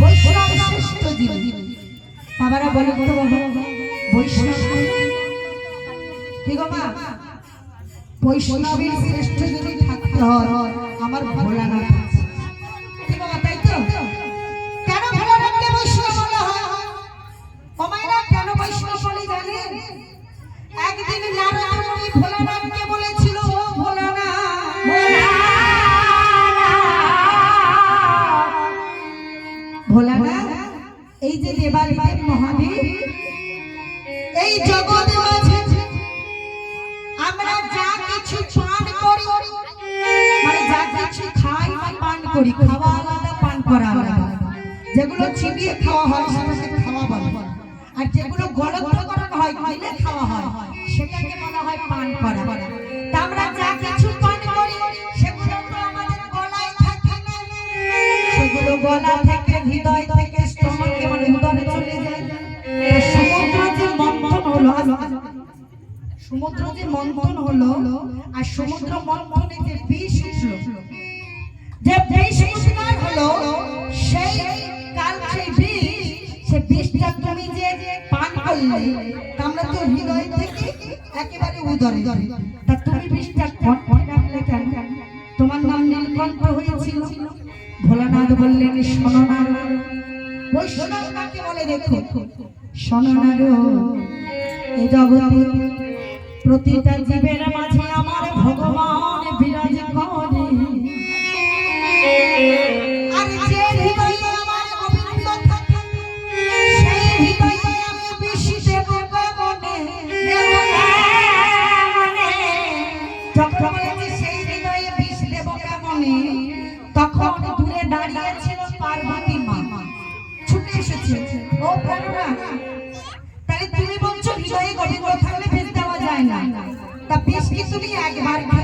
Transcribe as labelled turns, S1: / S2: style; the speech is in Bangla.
S1: বৈষ্ণব শ্রেষ্ঠ যিনি বাবারা বলেন তো বাবা বৈষ্ণব কি গো মা? বৈষ্ণবের শ্রেষ্ঠ যদি থাকতে হয়, আমার ভোলানাথ মানে যেগুলো চিবিয়ে খাওয়া হয়, সেটাকে খাওয়া বলে। আর যেগুলো গলগ্রহণ হয়, গিলে খাওয়া হয়, সেটাকে বলা হয় পান করা। সেগুলো তো আমাদের গলা থেকে, হৃদয় থেকে হলো সমুদ্র যে মন্থন হলো আর সমুদ্র মন্থনে যে বিষ উঠল যে বিষ হলো, সেই কাল সেই বিষ, সে বিষটা তুমি যে পান করলে আমরা তো হৃদয় থেকে একেবারে উদরে। তা তুমি বিষটা কণ্ঠে রাখলে কেন? তোমার নাম নীলকণ্ঠ হয়েছিল। ভোলানাথ বললেন, শোনো না বৈষ্ণব কাকে বলে দেখো? শোনো না জগতে প্রতিটা জীবের মাঝে আমার ভগবান বিরাজ করে। আর যে হৃদয়ে আমার গোবিন্দ থাকে, সেই তখন দূরে দাঁড়িয়েছিল পার্বতী বলছো হৃদয়ে গোবিন্দ থাকলে বিষ দেওয়া